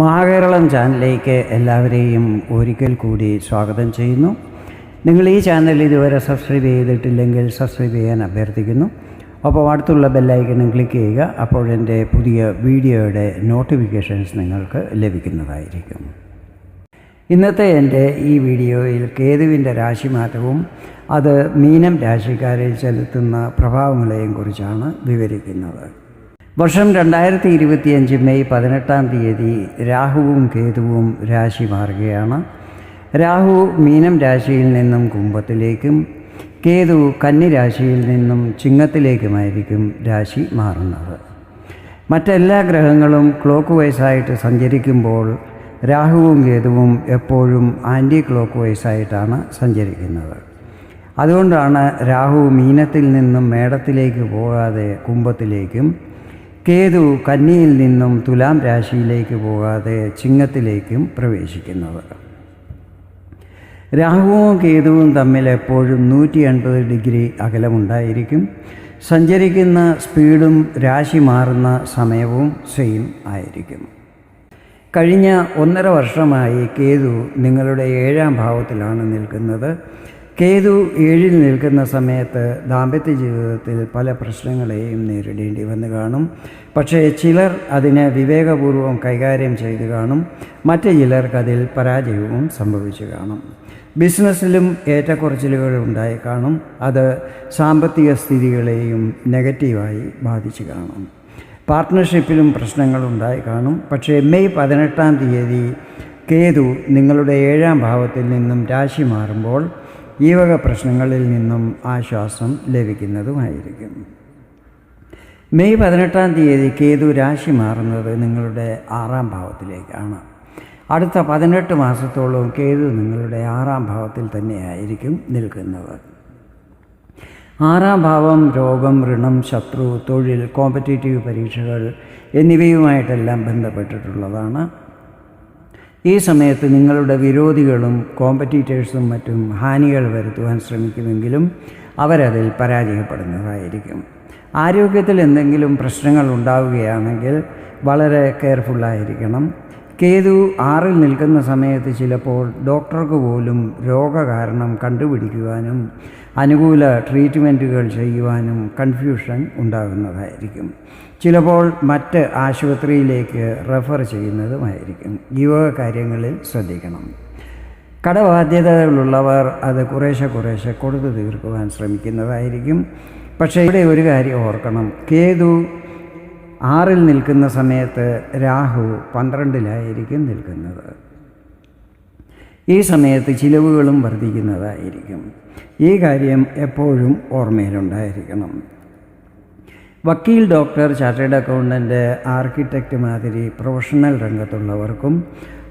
മഹാകേരളം ചാനലിലേക്ക് എല്ലാവരെയും ഒരിക്കൽ കൂടി സ്വാഗതം ചെയ്യുന്നു. നിങ്ങൾ ഈ ചാനൽ ഇതുവരെ സബ്സ്ക്രൈബ് ചെയ്തിട്ടില്ലെങ്കിൽ സബ്സ്ക്രൈബ് ചെയ്യാൻ അഭ്യർത്ഥിക്കുന്നു. അപ്പോൾ അടുത്തുള്ള ബെല്ലൈക്കണും ക്ലിക്ക് ചെയ്യുക അപ്പോൾ എന്റെ പുതിയ വീഡിയോയുടെ നോട്ടിഫിക്കേഷൻസ് നിങ്ങൾക്ക് ലഭിക്കുന്നതായിരിക്കും. ഇന്നത്തെ എന്റെ ഈ വീഡിയോയിൽ കേതുവിന്റെ രാശിമാറ്റവും അത് മീനം രാശിക്കാരിൽ ചെലുത്തുന്ന പ്രഭാവങ്ങളെയും കുറിച്ചാണ് വിവരിക്കുന്നത്. വർഷം രണ്ടായിരത്തി ഇരുപത്തിയഞ്ച് മെയ് പതിനെട്ടാം തീയതി രാഹുവും കേതുവും രാശി മാറുകയാണ്. രാഹു മീനം രാശിയിൽ നിന്നും കുംഭത്തിലേക്കും കേതു കന്നി രാശിയിൽ നിന്നും ചിങ്ങത്തിലേക്കുമായിരിക്കും രാശി മാറുന്നത്. മറ്റെല്ലാ ഗ്രഹങ്ങളും ക്ലോക്ക് വൈസായിട്ട് സഞ്ചരിക്കുമ്പോൾ രാഹുവും കേതുവും എപ്പോഴും ആന്റി ക്ലോക്ക് വൈസായിട്ടാണ് സഞ്ചരിക്കുന്നത്. അതുകൊണ്ടാണ് രാഹു മീനത്തിൽ നിന്നും മേടത്തിലേക്ക് പോകാതെ കുംഭത്തിലേക്കും കേതു കന്നിയിൽ നിന്നും തുലാം രാശിയിലേക്ക് പോകാതെ ചിങ്ങത്തിലേക്കും പ്രവേശിക്കുന്നത്. രാഹുവും കേതുവും തമ്മിൽ എപ്പോഴും നൂറ്റി എൺപത് ഡിഗ്രി അകലമുണ്ടായിരിക്കും. സഞ്ചരിക്കുന്ന സ്പീഡും രാശി മാറുന്ന സമയവും സെയിം ആയിരിക്കും. കഴിഞ്ഞ ഒന്നര വർഷമായി കേതു നിങ്ങളുടെ ഏഴാം ഭാവത്തിലാണ് നിൽക്കുന്നത്. കേതു ഏഴിൽ നിൽക്കുന്ന സമയത്ത് ദാമ്പത്യ ജീവിതത്തിൽ പല പ്രശ്നങ്ങളെയും നേരിടേണ്ടി വന്നു കാണും. പക്ഷേ ചിലർ അതിനെ വിവേകപൂർവം കൈകാര്യം ചെയ്തു കാണും. മറ്റ് ചിലർക്ക് അതിൽ പരാജയവും സംഭവിച്ചു കാണും. ബിസിനസ്സിലും ഏറ്റക്കുറച്ചിലുകൾ ഉണ്ടായി കാണും. അത് സാമ്പത്തിക സ്ഥിതികളെയും നെഗറ്റീവായി ബാധിച്ചു കാണും. പാർട്ട്ണർഷിപ്പിലും പ്രശ്നങ്ങളുണ്ടായി കാണും. പക്ഷേ മെയ് പതിനെട്ടാം തീയതി കേതു നിങ്ങളുടെ ഏഴാം ഭാവത്തിൽ നിന്നും രാശി മാറുമ്പോൾ ഈ വക പ്രശ്നങ്ങളിൽ നിന്നും ആശ്വാസം ലഭിക്കുന്നതുമായിരിക്കും. മെയ് പതിനെട്ടാം തീയതി കേതു രാശി മാറുന്നത് നിങ്ങളുടെ ആറാം ഭാവത്തിലേക്കാണ്. അടുത്ത പതിനെട്ട് മാസത്തോളം കേതു നിങ്ങളുടെ ആറാം ഭാവത്തിൽ തന്നെയായിരിക്കും നിൽക്കുന്നത്. ആറാം ഭാവം രോഗം ഋണം ശത്രു തൊഴിൽ കോമ്പറ്റേറ്റീവ് പരീക്ഷകൾ എന്നിവയുമായിട്ടെല്ലാം ബന്ധപ്പെട്ടിട്ടുള്ളതാണ്. ഈ സമയത്ത് നിങ്ങളുടെ വിരോധികളും കോമ്പറ്റീറ്റേഴ്സും മറ്റും ഹാനികൾ വരുത്തുവാൻ ശ്രമിക്കുമെങ്കിലും അവരതിൽ പരാജയപ്പെടുന്നതായിരിക്കും ആരോഗ്യത്തിൽ എന്തെങ്കിലും പ്രശ്നങ്ങൾ ഉണ്ടാവുകയാണെങ്കിൽ വളരെ കെയർഫുള്ളായിരിക്കണം കേതു ആറിൽ നിൽക്കുന്ന സമയത്ത് ചിലപ്പോൾ ഡോക്ടർക്ക് പോലും രോഗകാരണം കണ്ടുപിടിക്കുവാനും അനുകൂല ട്രീറ്റ്മെന്റുകൾ ചെയ്യുവാനും കൺഫ്യൂഷൻ ഉണ്ടാകുന്നതായിരിക്കും. ചിലപ്പോൾ മറ്റ് ആശുപത്രിയിലേക്ക് റെഫർ ചെയ്യുന്നതുമായിരിക്കും. ഈ വക കാര്യങ്ങളിൽ ശ്രദ്ധിക്കണം. കടബാധ്യതകളുള്ളവർ അത് കുറേശ്ശെ കുറേശ്ശെ കൊടുത്തു തീർക്കുവാൻ ശ്രമിക്കുന്നതായിരിക്കും. പക്ഷേ ഇവിടെ ഒരു കാര്യം ഓർക്കണം. കേതു ആറിൽ നിൽക്കുന്ന സമയത്ത് രാഹു പന്ത്രണ്ടിലായിരിക്കും നിൽക്കുന്നത്. ഈ സമയത്ത് ചിലവുകളും വർദ്ധിക്കുന്നതായിരിക്കും. ഈ കാര്യം എപ്പോഴും ഓർമ്മയിലുണ്ടായിരിക്കണം. വക്കീൽ ഡോക്ടർ ചാർട്ടേഡ് അക്കൗണ്ടന്റ് ആർക്കിടെക്റ്റ് മാതിരി പ്രൊഫഷണൽ രംഗത്തുള്ളവർക്കും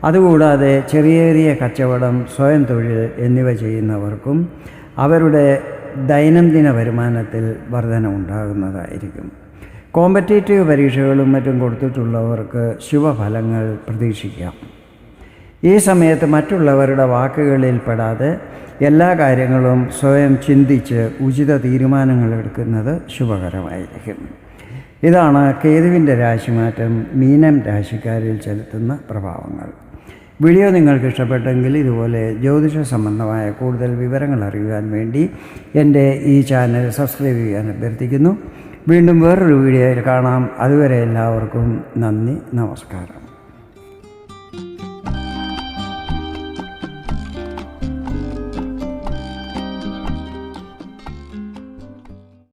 അതുകൂടാതെ ചെറിയ ചെറിയ കച്ചവടം സ്വയം തൊഴിൽ എന്നിവ ചെയ്യുന്നവർക്കും അവരുടെ ദൈനംദിന വരുമാനത്തിൽ വർധന ഉണ്ടാകുന്നതായിരിക്കും കോമ്പറ്റേറ്റീവ് പരീക്ഷകളും മറ്റും കൊടുത്തിട്ടുള്ളവർക്ക് ശുഭഫലങ്ങൾ പ്രതീക്ഷിക്കാം. ഈ സമയത്ത് മറ്റുള്ളവരുടെ വാക്കുകളിൽ പെടാതെ എല്ലാ കാര്യങ്ങളും സ്വയം ചിന്തിച്ച് ഉചിത തീരുമാനങ്ങൾ എടുക്കുന്നത് ശുഭകരമായിരിക്കും. ഇതാണ് കേതുവിന്റെ രാശിമാറ്റം മീനം രാശിക്കാരിൽ ചെലുത്തുന്ന പ്രഭാവങ്ങൾ. വീഡിയോ നിങ്ങൾക്ക് ഇഷ്ടപ്പെട്ടെങ്കിൽ ഇതുപോലെ ജ്യോതിഷ സംബന്ധമായ കൂടുതൽ വിവരങ്ങൾ അറിയുവാൻ വേണ്ടി എന്റെ ഈ ചാനൽ സബ്സ്ക്രൈബ് ചെയ്യാൻ അഭ്യർത്ഥിക്കുന്നു. വീണ്ടും വേറൊരു വീഡിയോയിൽ കാണാം. അതുവരെ എല്ലാവർക്കും നന്ദി നമസ്കാരം.